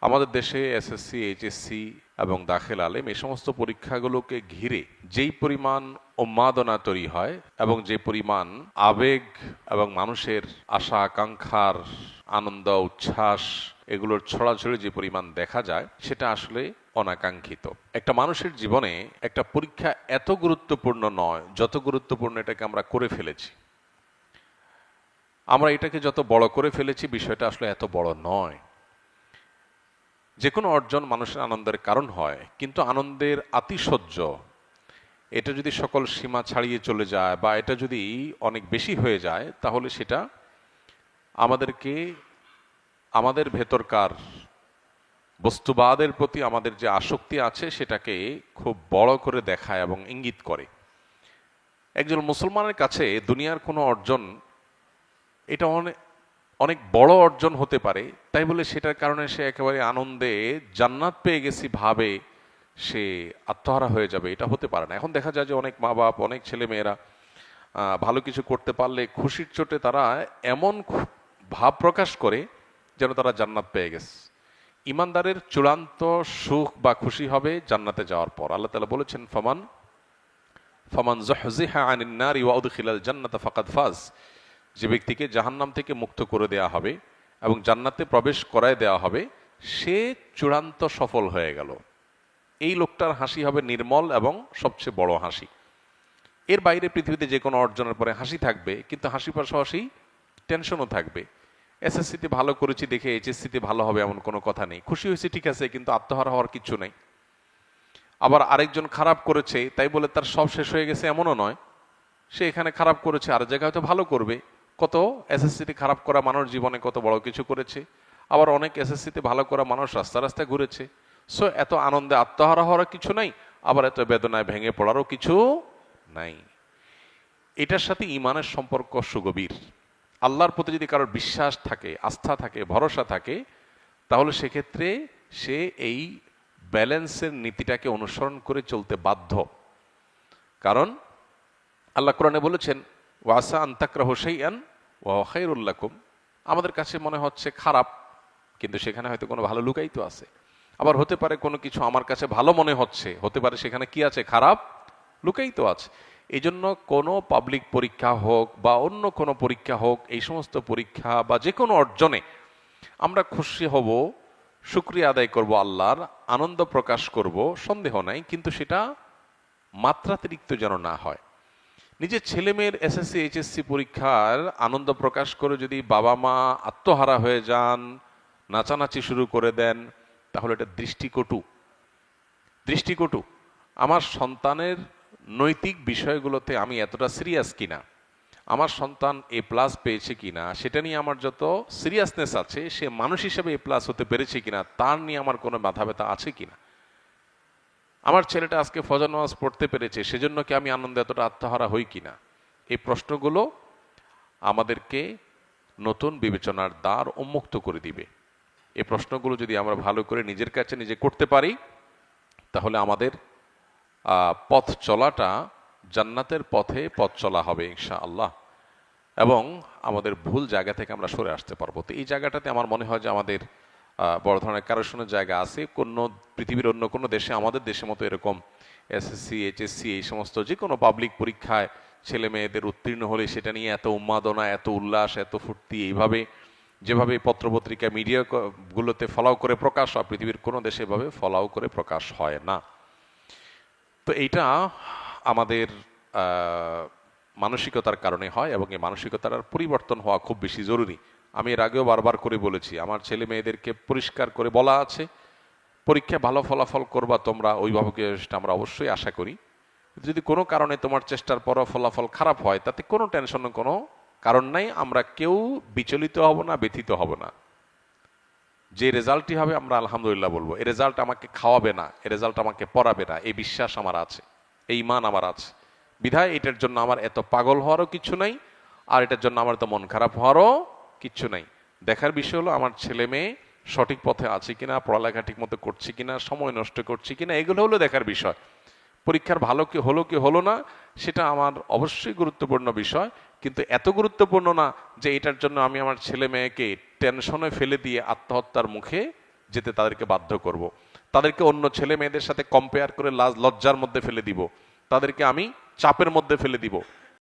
আমাদের দেশে SSC HSC এবং দাখিল আলেম এই সমস্ত পরীক্ষাগুলোকে ঘিরে যেই পরিমাণ উন্মাদনা তৈরি হয় এবং যে পরিমাণ আবেগ এবং মানুষের আশা, আকাঙ্ক্ষার আনন্দ, উচ্ছ্বাস এগুলোর ছড়াছড়ি যে পরিমাণ দেখা যায়, সেটা আসলে অনাকাঙ্ক্ষিত। একটা মানুষের জীবনে একটা পরীক্ষা এত গুরুত্বপূর্ণ নয়, যত গুরুত্বপূর্ণ এটাকে আমরা করে ফেলেছি। আমরা এটাকে যত বড় করে ফেলেছি, বিষয়টা আসলে এত বড় নয়। যে কোনো অর্জন মানুষের আনন্দের কারণ হয়, কিন্তু আনন্দের আতিশয্য, এটা যদি সকল সীমা ছাড়িয়ে চলে যায় বা এটা যদি অনেক বেশি হয়ে যায়, তাহলে সেটা আমাদেরকে, আমাদের ভেতরকার বস্তুবাদের প্রতি আমাদের যে আসক্তি আছে, সেটাকে খুব বড় করে দেখায় এবং ইঙ্গিত করে। একজন মুসলমানের কাছে দুনিয়ার কোনো অর্জন, এটা অনেক অনেক বড় অর্জন হতে পারে তাই বলে সেটার কারণে সে একেবারে আনন্দে জান্নাত পেয়ে গেছি ভাবে সে আত্মহারা হয়ে যাবে, এটা হতে পারে না। এখন দেখা যায় যে অনেক মা বাপ, অনেক ছেলে মেয়েরা ভালো কিছু করতে পারলে খুশির চোটে তারা এমন ভাব প্রকাশ করে যেন তারা জান্নাত পেয়ে গেছে। ইমানদারের চূড়ান্ত সুখ বা খুশি হবে জান্নাতে যাওয়ার পর। আল্লাহ তালা বলেছেন, ফমান ফমান জহজিহা আনিন নারি ওয়া উদখিলাল জান্নাতা ফাকাদ ফাজ। যে ব্যক্তিকে জাহান্নাম থেকে মুক্ত করে দেয়া হবে এবং জান্নাতে প্রবেশ করায় দেওয়া হবে, সে চূড়ান্ত সফল হয়ে গেল। এই লোকটার হাসি হবে নির্মল এবং সবচেয়ে বড় হাসি। এর বাইরে পৃথিবীতে যে কোনো অর্জনের পরে হাসি থাকবে, কিন্তু হাসি পাশাপাশি টেনশনও থাকবে। এসএসসিতে ভালো করেছি দেখে এইচএসসিতে ভালো হবে এমন কোনো কথা নেই। খুশি হয়েছে ঠিক আছে, কিন্তু আত্মহারা হওয়ার কিছু নেই। আবার আরেকজন খারাপ করেছে, তাই বলে তার সব শেষ হয়ে গেছে এমনও নয়। সে এখানে খারাপ করেছে আর জায়গায় হয়তো ভালো করবে। কত এসএসসিতে খারাপ করা মানুষ জীবনে কত বড় কিছু করেছে, আবার অনেক এসএসসিতে ভালো করা মানুষ রাস্তা রাস্তায় ঘুরেছে। সো এত আনন্দে আত্মহারা হওয়ার কিছু নাই, আবার এত বেদনায় ভেঙে পড়ারও কিছু নাই। এটার সাথে ইমানের সম্পর্ক সুগভীর। আল্লাহর প্রতি যদি কারোর বিশ্বাস থাকে, আস্থা থাকে, ভরসা থাকে, তাহলে সেক্ষেত্রে সে এই ব্যালেন্সের নীতিটাকে অনুসরণ করে চলতে বাধ্য। কারণ আল্লাহ কোরআনে বলেছেন ওয়াসা আন্তাকরা হোসাইয়ান ওয়াখাইরুল্লাকুম আমাদের কাছে মনে হচ্ছে খারাপ, কিন্তু সেখানে হয়তো কোনো ভালো লুকাই তো আছে। আবার হতে পারে কোনো কিছু আমার কাছে ভালো মনে হচ্ছে, হতে পারে সেখানে কি আছে খারাপ লুকাই তো আছে। এই জন্য কোনো পাবলিক পরীক্ষা হোক বা অন্য কোনো পরীক্ষা হোক, এই সমস্ত পরীক্ষা বা যে কোনো অর্জনে আমরা খুশি হব, শুক্রিয়া আদায় করব আল্লাহর, আনন্দ প্রকাশ করব, সন্দেহ নাই, কিন্তু সেটা মাত্রাতিরিক্ত যেন না হয়। নিজের ছেলে মেয়ের এসএসসি এইচএসসি পরীক্ষার আনন্দ প্রকাশ করে যদি বাবা মা আত্মহারা হয়ে যান, নাচানাচি শুরু করে দেন, তাহলে এটা দৃষ্টিকটু। দৃষ্টিকটু। আমার সন্তানের নৈতিক বিষয়গুলোতে আমি এতটা সিরিয়াস কিনা, আমার সন্তান এ প্লাস পেয়েছে কিনা, সেটা নিয়ে আমার যত সিরিয়াসনেস আছে, সে মানুষ হিসেবে এ প্লাস হতে পেরেছে কিনা, তার নিয়ে আমার কোনো মাথা ব্যথা আছে কিনা? আমার ছেলেটা আজকে ফজর নামাজ পড়তে পেরেছে সেজন্য কি আমি আনন্দে এতটা আত্মহারা হই কিনা? এই প্রশ্নগুলো আমাদেরকে নতুন বিবেচনার দ্বার উন্মুক্ত করে দিবে। এই প্রশ্নগুলো যদি আমরা ভালো করে নিজের কাছে নিজে করতে পারি, তাহলে আমাদের পথ চলাটা জান্নাতের পথে পথ চলা হবে ইনশা আল্লাহ এবং আমাদের ভুল জায়গা থেকে আমরা সরে আসতে পারব। তো এই জায়গাটাতে আমার মনে হয় যে আমাদের বড় ধরনের কারোশনের জায়গা আছে, কোনো পৃথিবীর অন্য কোনো দেশে, আমাদের দেশের মতো এরকম এসএসসি এইচএসসি এই সমস্ত যে কোনো পাবলিক পরীক্ষায় ছেলে মেয়েদের উত্তীর্ণ হলে সেটা নিয়ে এত উন্মাদনা, এত উল্লাস, এত ফুর্তি, এইভাবে, যেভাবে পত্রপত্রিকা মিডিয়া গুলোতে ফলাও করে প্রকাশ হয়, পৃথিবীর কোনো দেশে এভাবে ফলাও করে প্রকাশ হয় না। তো এইটা আমাদের মানসিকতার কারণে হয় এবং এই মানসিকতার পরিবর্তন হওয়া খুব বেশি জরুরি। আমি এর আগেও বারবার করে বলেছি, আমার ছেলে মেয়েদেরকে পরিষ্কার করে বলা আছে পরীক্ষায় ভালো ফলাফল করবা তোমরা অভিভাবকের আমরা অবশ্যই আশা করি। যদি কোনো কারণে তোমার চেষ্টার পরও ফলাফল খারাপ হয়, তাতে কোনো টেনশনের কোনো কারণ নাই, আমরা কেউ বিচলিত হব না, ব্যথিত হব না। যে রেজাল্টই হবে, আমরা আলহামদুলিল্লাহ বলব এই রেজাল্ট আমাকে খাওয়াবে না এই রেজাল্ট আমাকে পড়াবে না, এই বিশ্বাস আমার আছে, এই মান আমার আছে। বিধায় এটার জন্য আমার এত পাগল হওয়ারও কিছু নাই, আর এটার জন্য আমার তো মন খারাপ হওয়ারও কিচ্ছু নাই। দেখার বিষয় হলো আমার ছেলে মেয়ে সঠিক পথে আছে কিনা, পড়ালেখা ঠিক মতো করছে কিনা, সময় নষ্ট করছে কিনা, এগুলো হলো দেখার বিষয়। পরীক্ষার ভালো কি, হলো কি, হলো না, সেটা আমার অবশ্যই গুরুত্বপূর্ণ বিষয়। কিন্তু এত গুরুত্বপূর্ণ না যে এটার জন্য আমি আমার ছেলে মেয়েকে টেনশনে ফেলে দিয়ে আত্মহত্যার মুখে যেতে তাদেরকে বাধ্য করব। তাদেরকে অন্য ছেলে মেয়েদের সাথে কম্পেয়ার করে লাজ, লজ্জার মধ্যে ফেলে দিব। তাদেরকে আমি চাপের মধ্যে ফেলে দিব।